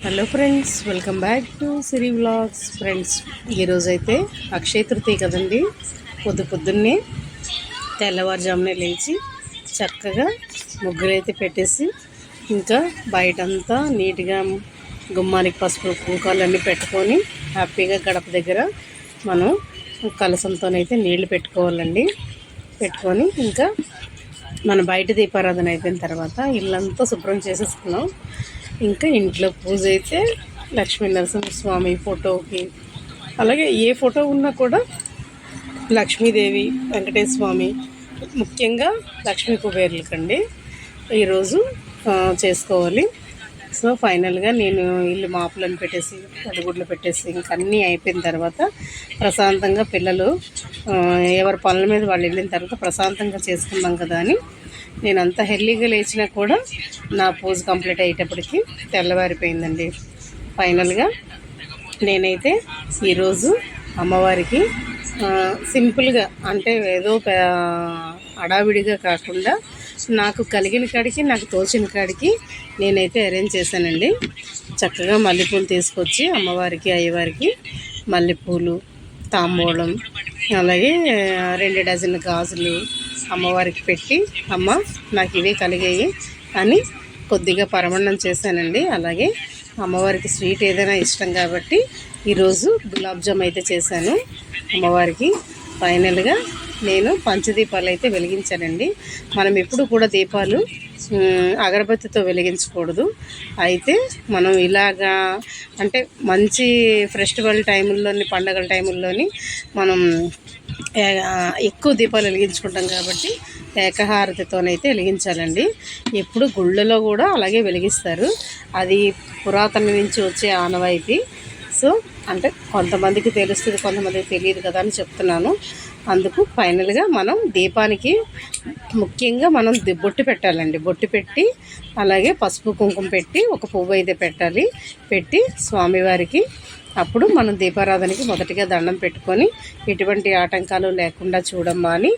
Hello friends welcome back to Siri vlogs friends ఈరోజు అయితే అక్షయ తృతీయ కదండి. పొద్దు పొద్దున్నే తెల్లవారుజామునే లేచి చక్కగా ముగ్గులైతే పెట్టేసి ఇంకా బయటంతా నీట్గా గుమ్మానికి పసుపు కుంకాలన్నీ పెట్టుకొని హ్యాపీగా గడప దగ్గర మనం కలసంతోనైతే నీళ్ళు పెట్టుకోవాలండి. పెట్టుకొని ఇంకా మన బయట దీపారాధన అయిపోయిన తర్వాత ఇల్లంతా శుభ్రం చేసేసుకున్నాం. ఇంకా ఇంట్లో పూజ అయితే లక్ష్మీ నరసింహస్వామి ఫోటోకి. అలాగే ఏ ఫోటో ఉన్నా కూడా లక్ష్మీదేవి వెంకటేశ్వర స్వామి ముఖ్యంగా లక్ష్మీ కుబేర్లకండి. ఈరోజు చేసుకోవాలి. సో ఫైనల్గా నేను ఇల్లు మాపులను పెట్టేసి తడిగుడ్లు పెట్టేసి ఇంక అన్నీ అయిపోయిన తర్వాత ప్రశాంతంగా పిల్లలు ఎవరి పనుల మీద వాళ్ళు వెళ్ళిన తర్వాత ప్రశాంతంగా చేసుకుందాం కదా అని నేను అంత హెల్లీగా లేచినా కూడా నా పూజ కంప్లీట్ అయ్యేటప్పటికి తెల్లవారిపోయిందండి. ఫైనల్గా నేనైతే ఈరోజు అమ్మవారికి సింపుల్గా అంటే ఏదో హడావిడిగా కాకుండా నాకు కలిగిన కాడికి నాకు తోచిన కాడికి నేనైతే అరేంజ్ చేశానండి. చక్కగా మల్లెపూలు తీసుకొచ్చి అమ్మవారికి అయ్యవారికి మల్లెపూలు తాంబూలం అలాగే రెండు డజన్ గాజులు అమ్మవారికి పెట్టి అమ్మ నాకు ఇవే కలిగాయి అని కొద్దిగా పరమణం చేశానండి. అలాగే అమ్మవారికి స్వీట్ ఏదైనా ఇష్టం కాబట్టి ఈరోజు గులాబ్ జామ్ అయితే చేశాను. అమ్మవారికి ఫైనల్గా నేను పంచదీపాలు అయితే వెలిగించానండి. మనం ఎప్పుడు కూడా దీపాలు అగరబత్తితో వెలిగించకూడదు. అయితే మనం ఇలాగా అంటే మంచి ఫెస్టివల్ టైముల్లోని పండగల టైముల్లోని మనం ఎక్కువ దీపాలు వెలిగించుకుంటాం కాబట్టి ఏకహారతితోనైతే వెలిగించాలండి. ఎప్పుడు గుళ్ళలో కూడా అలాగే వెలిగిస్తారు. అది పురాతన నుంచి వచ్చే ఆనవాయితీ సో అంటే కొంతమందికి తెలుస్తుంది కొంతమందికి తెలియదు కదా అని చెప్తున్నాను. అందుకు ఫైనల్గా మనం దీపానికి ముఖ్యంగా మనం బొట్టు పెట్టాలండి. బొట్టు పెట్టి అలాగే పసుపు కుంకుమ పెట్టి ఒక పువ్వు అయితే పెట్టాలి. పెట్టి స్వామివారికి అప్పుడు మనం దీపారాధనకి మొదటిగా దండం పెట్టుకొని ఎటువంటి ఆటంకాలు లేకుండా చూడమ్మా అని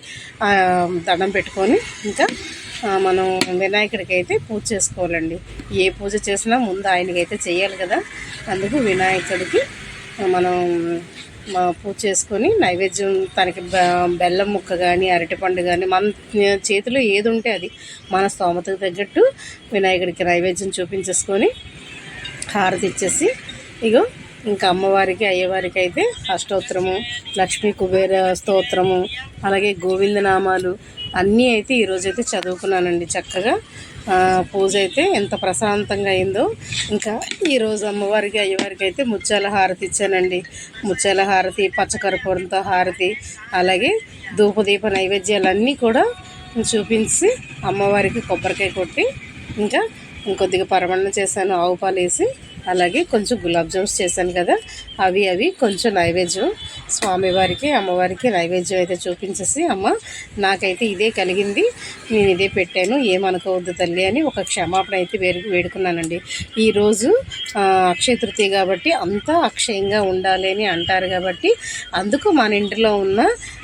దండం పెట్టుకొని ఇంకా మనం వినాయకుడికి అయితే పూజ చేసుకోవాలండి. ఏ పూజ చేసినా ముందు ఆయనకైతే చేయాలి కదా. అందుకు వినాయకుడికి మనం పూజ చేసుకొని నైవేద్యం తనకి బెల్లం ముక్క కానీ అరటిపండు కానీ మన చేతిలో ఏది ఉంటే అది మన స్తోమతకు తగ్గట్టు వినాయకుడికి నైవేద్యం చూపించేసుకొని హారతి ఇచ్చేసి ఇగో ఇంకా అమ్మవారికి అయ్యవారికి అయితే అష్టోత్తరము లక్ష్మీ కుబేర స్తోత్రము అలాగే గోవిందనామాలు అన్నీ అయితే ఈరోజైతే చదువుకున్నానండి చక్కగా. పూజ అయితే ఎంత ప్రశాంతంగా అయిందో. ఇంకా ఈరోజు అమ్మవారికి అయ్యవారికి అయితే ముత్యాల హారతి ఇచ్చానండి. ముత్యాల హారతి పచ్చకర్పూరంతో హారతి అలాగే ధూపదీప నైవేద్యాలన్నీ కూడా చూపించి అమ్మవారికి కొబ్బరికాయ కొట్టి ఇంకా ఇంకొద్దిగా పరమన్నం చేశాను ఆవు పాలు వేసి అలాగే కొంచెం గులాబ్ జామ్స్ చేశాను కదా అవి అవి కొంచెం నైవేద్యం. స్వామివారికి అమ్మవారికి నైవేద్యం అయితే చూపించేసి అమ్మ నాకైతే ఇదే కలిగింది నేను ఇదే పెట్టాను ఏమనుకోవద్దు తల్లి అని ఒక క్షమాపణ అయితే వేడు వేడుకున్నానండి. ఈరోజు అక్షయ తృతీయ కాబట్టి అంతా అక్షయంగా ఉండాలి అని అంటారు కాబట్టి అందుకు మన ఇంటిలో ఉన్న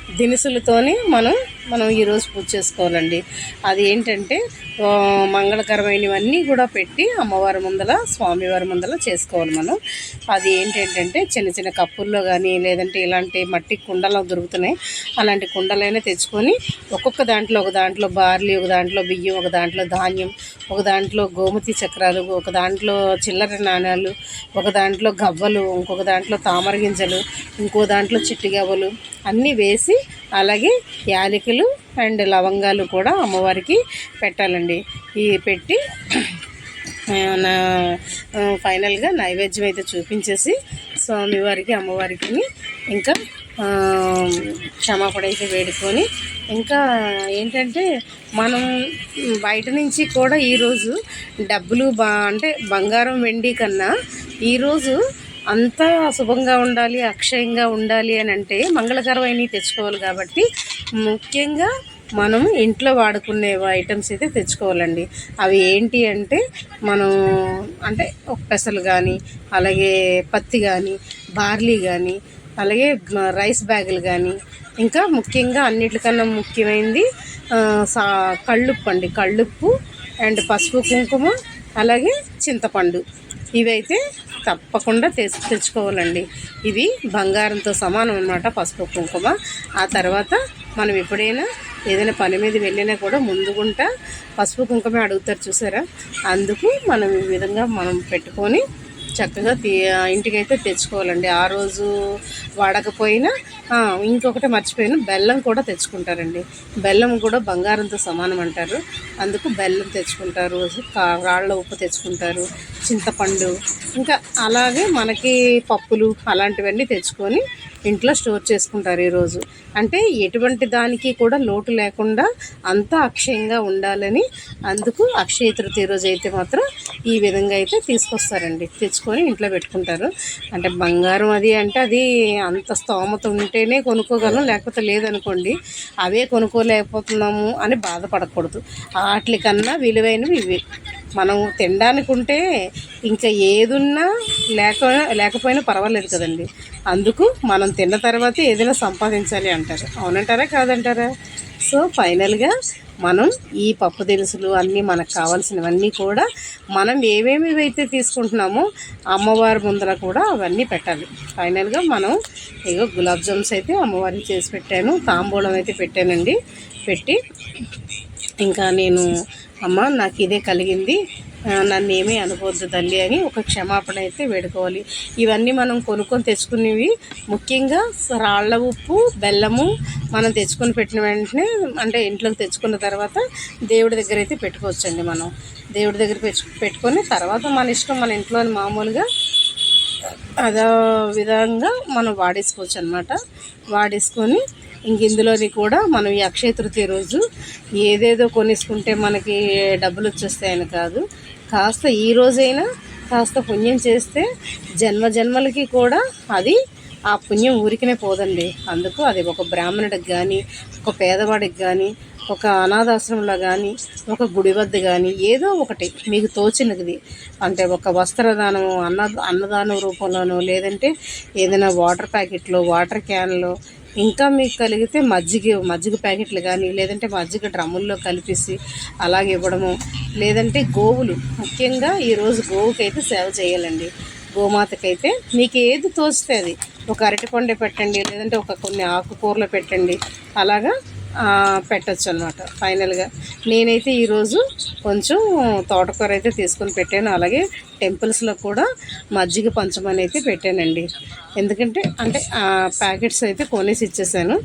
దినుసులతోనే మనం మనం ఈరోజు పూజ చేసుకోవాలండి. అది ఏంటంటే మంగళకరమైనవన్నీ కూడా పెట్టి అమ్మవారి ముందల స్వామివారి ముందల చేసుకోవాలి మనం. అది ఏంటంటే చిన్న చిన్న కప్పుల్లో కానీ లేదంటే ఇలాంటి మట్టి కుండలు దొరుకుతున్నాయి. అలాంటి కుండలైనా తెచ్చుకొని ఒక్కొక్క దాంట్లో ఒక దాంట్లో బార్లీ ఒక దాంట్లో బియ్యం ఒక దాంట్లో ధాన్యం ఒక దాంట్లో గోమతి చక్రాలు ఒక దాంట్లో చిల్లర నాణాలు ఒక దాంట్లో గవ్వలు ఇంకొక దాంట్లో తామర గింజలు ఇంకో దాంట్లో చిట్టి గవ్వలు అన్నీ వేసి అలాగే యాలకులు అండ్ లవంగాలు కూడా అమ్మవారికి పెట్టాలండి. ఈ పెట్టి నా ఫైనల్గా నైవేద్యం అయితే చూపించేసి స్వామివారికి అమ్మవారికి ఇంకా క్షమాపణ అయితే వేడుకొని ఇంకా ఏంటంటే మనం బయట నుంచి కూడా ఈరోజు డబ్బులు బా అంటే బంగారం వెండి కన్నా ఈరోజు అంతా శుభంగా ఉండాలి అక్షయంగా ఉండాలి అని అంటే మంగళకరమైనవి తెచ్చుకోవాలి కాబట్టి ముఖ్యంగా మనం ఇంట్లో వాడుకునే ఐటమ్స్ అయితే తెచ్చుకోవాలండి. అవి ఏంటి అంటే మనం అంటే ఒక పెసలు కానీ అలాగే పత్తి కానీ బార్లీ కానీ అలాగే రైస్ బ్యాగులు కానీ ఇంకా ముఖ్యంగా అన్నిటికన్నా ముఖ్యమైనది సా కళ్ళుప్పు అండి. కళ్ళుప్పు అండ్ పసుపు కుంకుమ అలాగే చింతపండు. ఇవైతే తప్పకుండా తెచ్చు తెచ్చుకోవాలండి. ఇవి బంగారంతో సమానం అనమాట పసుపు కుంకుమ. ఆ తర్వాత మనం ఎప్పుడైనా ఏదైనా పని మీద వెళ్ళినా కూడా ముందుగుంటా పసుపు కుంకుమే అడుగుతారు చూసారా? అందుకు మనం ఈ విధంగా మనం పెట్టుకొని చక్కగా తీ ఇంటికైతే తెచ్చుకోవాలండి. ఆ రోజు వాడకపోయినా ఇంకొకటి మర్చిపోయిన. బెల్లం కూడా తెచ్చుకుంటారండి. బెల్లం కూడా బంగారంతో సమానం అంటారు. అందుకు బెల్లం తెచ్చుకుంటారు. కా- రాళ్ళ ఉప్పు తెచ్చుకుంటారు. చింతపండు. ఇంకా అలాగే మనకి పప్పులు అలాంటివన్నీ తెచ్చుకొని ఇంట్లో స్టోర్ చేసుకుంటారు ఈరోజు అంటే ఎటువంటి దానికి కూడా లోటు లేకుండా అంతా అక్షయంగా ఉండాలని అందుకు అక్షయ తృతీయ రోజు అయితే మాత్రం ఈ విధంగా అయితే తీసుకొస్తారండి. తెచ్చుకొని ఇంట్లో పెట్టుకుంటారు. అంటే బంగారం అది అంటే అది అంత స్తోమత ఉంటేనే కొనుక్కోగలం లేకపోతే లేదనుకోండి అవే కొనుక్కోలేకపోతున్నాము అని బాధపడకూడదు. వాటికన్నా విలువైనవి ఇవి. మనం తినడానికి ఉంటే ఇంకా ఏదున్నా లేక లేకపోయినా పర్వాలేదు కదండి. అందుకు మనం తిన్న తర్వాత ఏదైనా సంపాదించాలి అంటారు. అవునంటారా కాదంటారా? సో ఫైనల్గా మనం ఈ పప్పు దినుసులు అన్నీ మనకు కావాల్సినవన్నీ కూడా మనం ఏమేమి అయితే తీసుకుంటున్నామో అమ్మవారి ముందర కూడా అవన్నీ పెట్టాలి. ఫైనల్గా మనం ఇగో గులాబ్ జామ్స్ అయితే అమ్మవారికి చేసి పెట్టాను తాంబూలం అయితే పెట్టానండి. పెట్టి ఇంకా నేను అమ్మ నాకు ఇదే కలిగింది. నన్ను ఏమీ అనుకోవద్దు తల్లి అని ఒక క్షమాపణ అయితే వేడుకోవాలి. ఇవన్నీ మనం కొనుక్కొని తెచ్చుకునేవి ముఖ్యంగా రాళ్ళ ఉప్పు బెల్లము మనం తెచ్చుకొని పెట్టిన వెంటనే అంటే ఇంట్లోకి తెచ్చుకున్న తర్వాత దేవుడి దగ్గర అయితే పెట్టుకోవచ్చండి మనం. దేవుడి దగ్గర పెట్టుకొని తర్వాత మన ఇష్టం మన ఇంట్లో మామూలుగా అదో విధంగా మనం వాడేసుకోవచ్చు అనమాట వాడేసుకొని ఇంక ఇందులోని కూడా మనం ఈ అక్షయ తృతీయ రోజు ఏదేదో కొనేసుకుంటే మనకి డబ్బులు వచ్చేస్తాయని కాదు. కాస్త ఈ రోజైనా కాస్త పుణ్యం చేస్తే జన్మ జన్మలకి కూడా అది ఆ పుణ్యం ఊరికనే పోదండి. అందుకు అది ఒక బ్రాహ్మణుడికి కానీ ఒక పేదవాడికి కానీ ఒక అనాథాశ్రమంలో కానీ ఒక గుడి వద్ద కానీ ఏదో ఒకటి మీకు తోచినది. అంటే ఒక వస్త్రదానము అన్న అన్నదానం రూపంలోనో లేదంటే ఏదైనా వాటర్ ప్యాకెట్లో వాటర్ క్యాన్లో ఇంకా మీకు కలిగితే మజ్జిగ మజ్జిగ ప్యాకెట్లు కానీ లేదంటే మజ్జిగ డ్రమ్ముల్లో కలిపేసి అలాగే ఇవ్వడము. లేదంటే గోవులు. ముఖ్యంగా ఈరోజు గోవుకైతే సేవ చేయాలండి. గోమాతకైతే మీకు ఏది తోస్తే అది. ఒక అరటికొండ పెట్టండి లేదంటే ఒక కొన్ని ఆకుకూరలు పెట్టండి. అలాగా పెట్టచ్చు అనమాట ఫైనల్గా నేనైతే ఈరోజు కొంచెం తోటకూర అయితే తీసుకొని పెట్టాను. అలాగే టెంపుల్స్లో కూడా మజ్జిగ పంచమని అయితే పెట్టానండి. ఎందుకంటే అంటే ఆ ప్యాకెట్స్ అయితే కొనేసి ఇచ్చేసాను.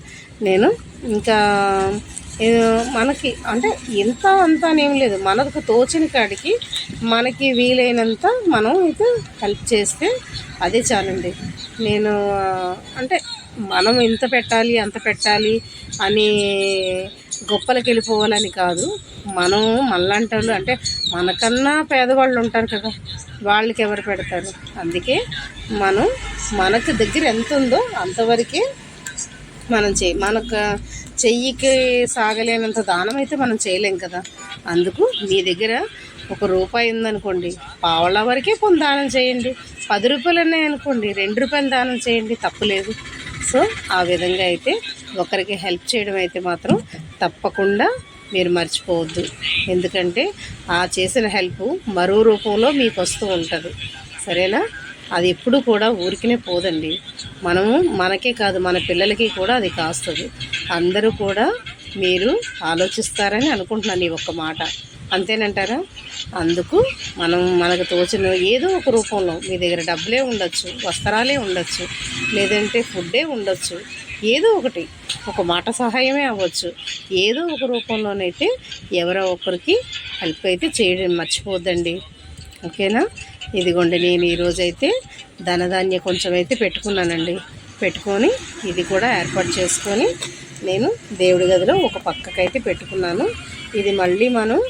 నేను ఇంకా మనకి అంటే ఇంత అంత అనేం లేదు. మనకు తోచిన కాడికి మనకి వీలైనంత మనం అయితే హెల్ప్ చేస్తే అదే చాలండి. నేను అంటే మనం ఇంత పెట్టాలి అంత పెట్టాలి అని గొప్పలకి వెళ్ళిపోవాలని కాదు. మనం మళ్ళంటారు వాళ్ళు అంటే మనకన్నా పేదవాళ్ళు ఉంటారు కదా వాళ్ళకి ఎవరు పెడతారు? అందుకే మనం మనకు దగ్గర ఎంత ఉందో అంతవరకే మనం చేయి మనకు చెయ్యికి సాగలేనంత దానం అయితే మనం చేయలేం కదా. అందుకు మీ దగ్గర ఒక రూపాయి ఉందనుకోండి పావల వరకే కొన్ని దానం చేయండి. పది రూపాయలు ఉన్నాయి అనుకోండి రెండు రూపాయలు దానం చేయండి తప్పులేదు సో ఆ విధంగా అయితే ఒకరికి హెల్ప్ చేయడం అయితే మాత్రం తప్పకుండా మీరు మర్చిపోవద్దు. ఎందుకంటే ఆ చేసిన హెల్ప్ మరో రూపంలో మీకు వస్తూ ఉంటుంది. సరేనా? అది ఎప్పుడు కూడా ఊరికినే పోదండి. మనము మనకే కాదు మన పిల్లలకి కూడా అది కాస్తుంది. అందరూ కూడా మీరు ఆలోచిస్తారని అనుకుంటున్నాను ఈ ఒక్క మాట. అంతేనంటారా? అందుకు మనం మనకు తోచిన ఏదో ఒక రూపంలో మీ దగ్గర డబ్బులే ఉండొచ్చు వస్త్రాలే ఉండొచ్చు లేదంటే ఫుడ్డే ఉండొచ్చు ఏదో ఒకటి ఒక మాట సహాయమే అవ్వచ్చు. ఏదో ఒక రూపంలోనైతే ఎవరో ఒకరికి హెల్ప్ అయితే చేయడం మర్చిపోద్దండి. ఓకేనా? ఇదిగోండి నేను ఈరోజైతే ధనధాన్య కొంచెం అయితే పెట్టుకున్నానండి. పెట్టుకొని ఇది కూడా ఏర్పాటు చేసుకొని నేను దేవుడి గదిలో ఒక పక్కకైతే పెట్టుకున్నాను. ఇది మళ్ళీ మనం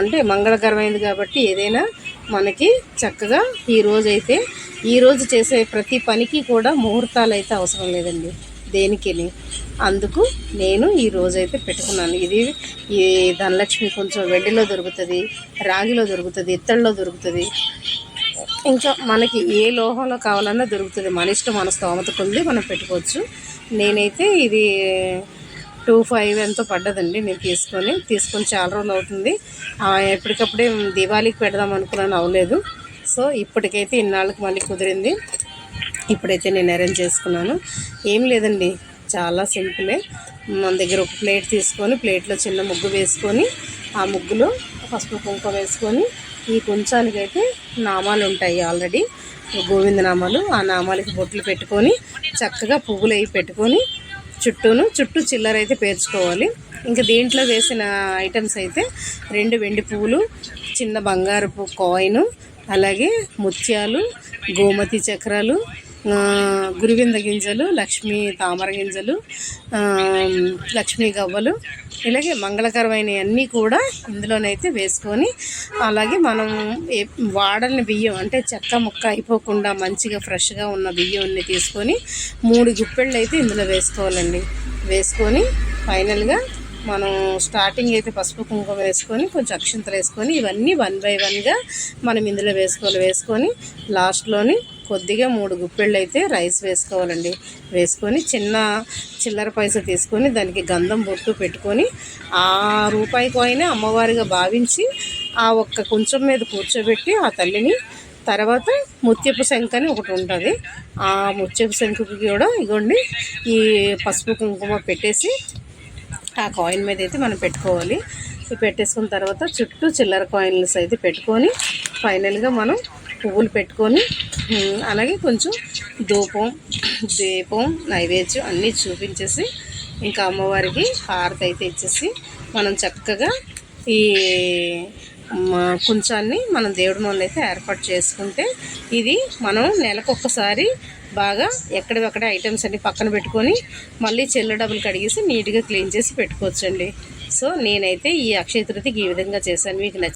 అంటే మంగళకరమైనది కాబట్టి ఏదైనా మనకి చక్కగా ఈ రోజైతే ఈరోజు చేసే ప్రతి పనికి కూడా ముహూర్తాలు అయితే అవసరం లేదండి. దేనికి అందుకు నేను ఈ రోజైతే పెట్టుకున్నాను. ఇది ఈ ధనలక్ష్మి కొంచెం వెండిలో దొరుకుతుంది రాగిలో దొరుకుతుంది ఇత్తడిలో దొరుకుతుంది. ఇంకా మనకి ఏ లోహంలో కావాలన్నా దొరుకుతుంది. మన ఇష్టం మన స్తోమత కొద్ది మనం పెట్టుకోవచ్చు. నేనైతే ఇది టూ ఫైవ్ ఎంతో పడ్డదండి నేను తీసుకొని. తీసుకొని చాలా రోజులు అవుతుంది. ఎప్పటికప్పుడే దివాళీకి పెడదాం అనుకున్నాను అవ్వలేదు. సో ఇప్పటికైతే ఇన్నాళ్ళకి మళ్ళీ కుదిరింది. ఇప్పుడైతే నేను అరేంజ్ చేసుకున్నాను. ఏం లేదండి చాలా సింపులే. మన దగ్గర ఒక ప్లేట్ తీసుకొని ప్లేట్లో చిన్న ముగ్గు వేసుకొని ఆ ముగ్గులో పసుపు కుంకుమ వేసుకొని ఈ కుంచానికైతే నామాలు ఉంటాయి ఆల్రెడీ. గోవింద నామాలు ఆ నామాలకి బొట్లు పెట్టుకొని చక్కగా పువ్వులు అవి పెట్టుకొని చుట్టూను చుట్టూ చిల్లర అయితే పేర్చుకోవాలి. ఇంకా దీంట్లో వేసిన ఐటమ్స్ అయితే రెండు వెండి పువ్వులు చిన్న బంగారపు కాయిన్ అలాగే ముత్యాలు గోమతి చక్రాలు గురువింద గింజలు లక్ష్మీ తామర గింజలు లక్ష్మీ గవ్వలు ఇలాగే మంగళకరమైన అన్నీ కూడా ఇందులోనైతే వేసుకొని అలాగే మనం వాడని బియ్యం అంటే చెక్క ముక్క అయిపోకుండా మంచిగా ఫ్రెష్గా ఉన్న బియ్యాన్ని తీసుకొని మూడు గుప్పెళ్ళు అయితే ఇందులో వేసుకోవాలండి. వేసుకొని ఫైనల్గా మనం స్టార్టింగ్ అయితే పసుపు కుంకుమ వేసుకొని కొంచెం అక్షంతలు వేసుకొని ఇవన్నీ వన్ బై వన్గా మనం ఇందులో వేసుకోవాలి. వేసుకొని లాస్ట్లోని కొద్దిగా మూడు గుప్పెళ్ళు అయితే రైస్ వేసుకోవాలండి. వేసుకొని చిన్న చిల్లర పైస తీసుకొని దానికి గంధం బొట్టు పెట్టుకొని ఆ రూపాయి కాయిన్ అమ్మవారిగా భావించి ఆ ఒక్క కొంచెం మీద కూర్చోబెట్టి ఆ తల్లిని తర్వాత ముత్యపు శంఖ అని ఒకటి ఉంటుంది. ఆ ముత్యపు శంఖకి కూడా ఇగోండి ఈ పసుపు కుంకుమ పెట్టేసి ఆ కాయిన్ మీద అయితే మనం పెట్టుకోవాలి. పెట్టేసుకున్న తర్వాత చుట్టూ చిల్లర కాయిన్స్ అయితే పెట్టుకొని ఫైనల్గా మనం పువ్వులు పెట్టుకొని అలాగే కొంచెం ధూపం దీపం నైవేద్యం అన్నీ చూపించేసి ఇంకా అమ్మవారికి హారతి అయితే ఇచ్చేసి మనం చక్కగా ఈ కొంచాన్ని మనం దేవుడి ముందు అయితే ఏర్పాటు చేసుకుంటే ఇది మనం నెలకొకసారి బాగా ఎక్కడివక్కడ ఐటమ్స్ అన్ని పక్కన పెట్టుకొని మళ్ళీ చెల్ల డబ్బులు కడిగేసి నీట్గా క్లీన్ చేసి పెట్టుకోవచ్చండి. సో నేనైతే ఈ అక్షయ తృతికి ఈ విధంగా చేశాను. మీకు నచ్చి